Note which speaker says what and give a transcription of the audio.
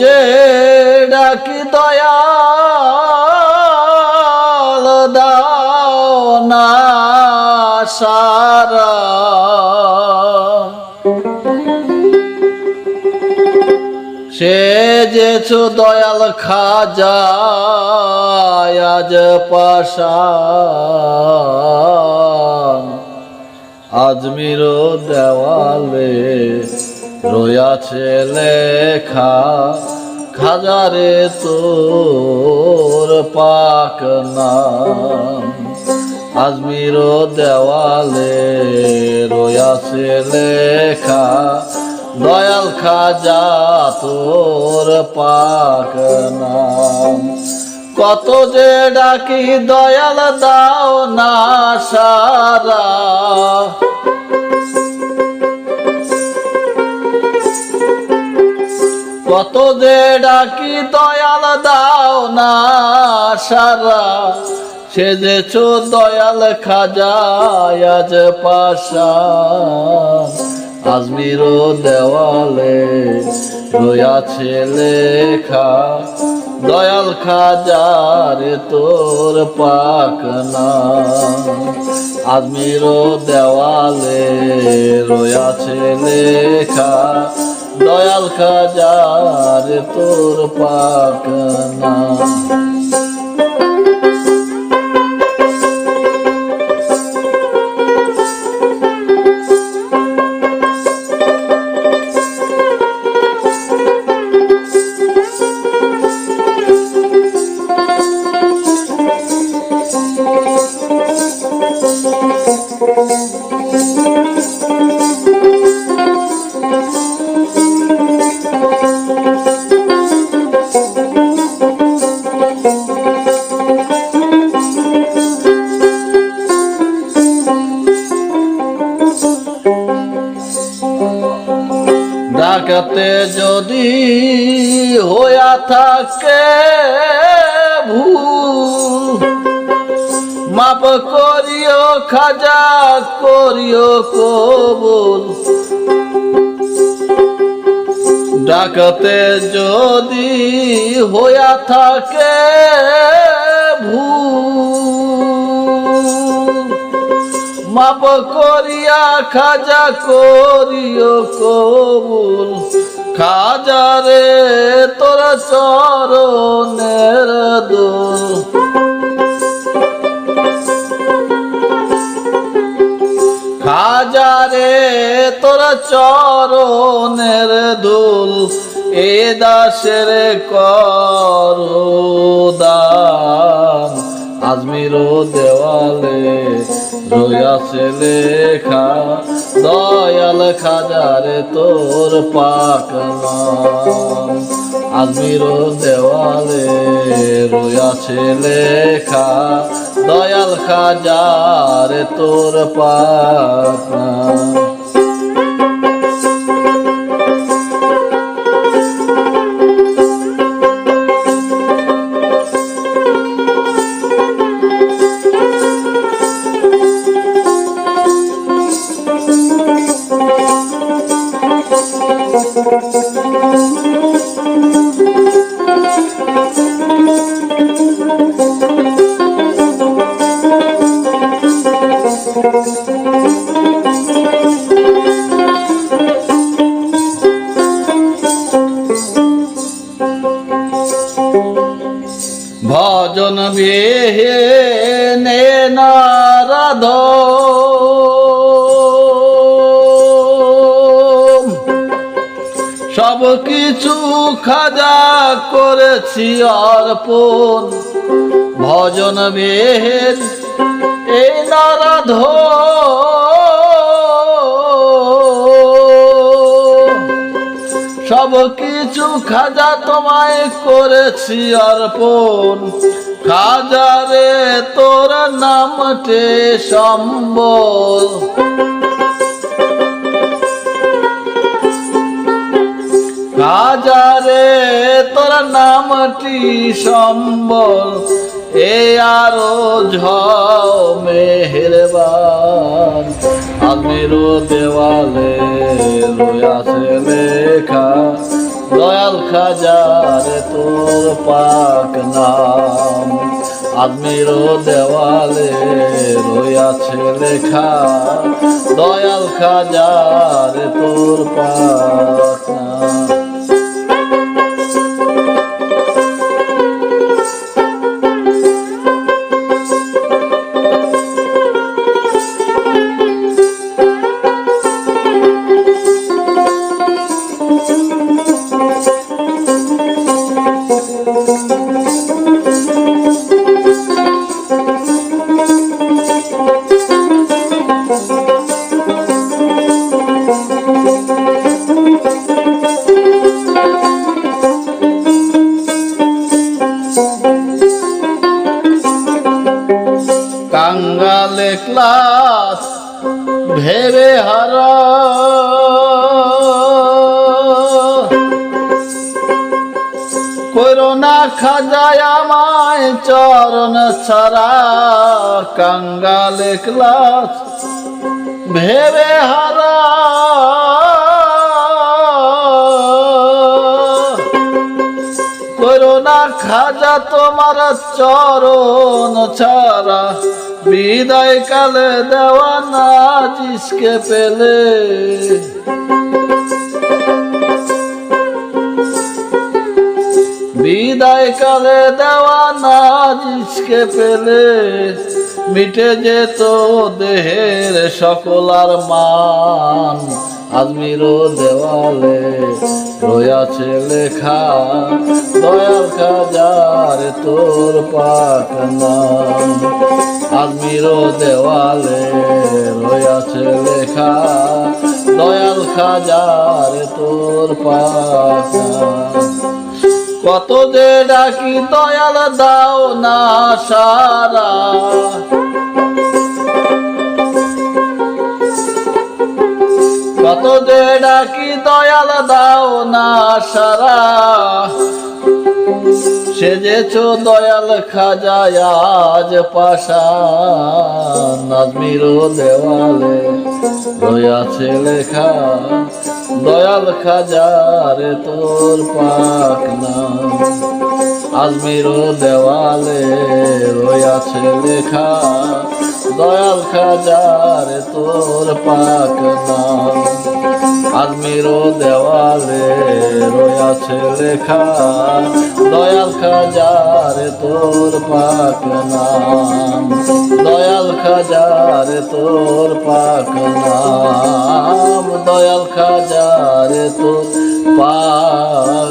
Speaker 1: যে ডাকি দয়াল দাও না সারা। সে যেছো দয়াল খাজা আজ পাশান। আজমির দেওয়ালে রয়াছে লেখা, খাজারে তোর পাক নাম। আজমির দেওয়ালে রয়াছে লেখা, দয়াল খাজা তোর পাক নাম। কত যে ডাকি দয়াল দাও না সারা। কত যে ডাকি দয়াল দাও না সারা। সে যে চো দয়াল খাজা, আজ পাশা। আজমির দেওয়ালে রয়াছে লেখা দয়াল খাজার তোর পাক না। আজমির দেওয়ালে রয়াছে লেখা দয়াল খাজার তোর পাক ডাকাতে যদি হইয়া থাকে ভুল, মাপ করিও, খাজা করিও, কবুল। ডাকতে যদি হইয়া থাকে ভুল মাপ করিয়া খাজা করিও কবুল। খাজারে তোর চরণের দোল। খাজারে তোর চরণের দুল। এ দাসের করদান। আজমির দেওয়ালে রয়াছে লেখা দয়াল খাজারে তোর পাক আজমির দেওয়ালে রয়াছে লেখা দয়াল খাজারে তোর পাক সব কিছু খাজা করেছি অর্পণ। ভজন বেহের এই নারদ সব কিছু খাজা তোমায় করেছি অর্পণ। খাজারে তোর নামটে সম্বল। রাজারে তোর নামটি সম্বল, এ আরও ঝাও মেহেরবান। আমিরো দেওয়ালে রয়াছে লেখা, দয়াল খাজারে তোর পাক নাম। আদমির দেওয়ালে রইয়াছে লেখা, দয়াল খাজারে তোর পাক নাম। ক্লাস ভেবে হার। করোনা খাজায় আমায় চরণ ছাড়া, কাঙ্গালে ক্লাস ভেবে হারা। করোনা খাজা তোমার চরণ ছাড়া বিদায় কালে দেওয়া না জিসকে পেলে। বিদায় কালে দেওয়া না জিসকে পেলে। মিটে যেত দেহের সকল আর মান আজমির দেওয়ালে। রয়াছে লেখা দয়াল খাজার তোর পাক নাম। আজমির দেওয়ালে রয়াছে লেখা দয়াল খাজার তোর পাক কত যে ডাকি দয়াল দাও না সারা সারা। সেজেছ দয়াল খাজায় আজ পাশা। নাজমির দেওয়ালে রয়াছে লেখা, দয়াল খাজারে তোর পাক নাম আজমির দেওয়ালে রয়াছে লেখা, দয়াল খাজারে তোর পাক নাম আজমির দেওয়ালে রয়াছে লেখা, দয়াল খাজারে তোর পাক নাম, দয়াল খাজারে তোর পাক নাম, দয়াল খাজারে তোর পাক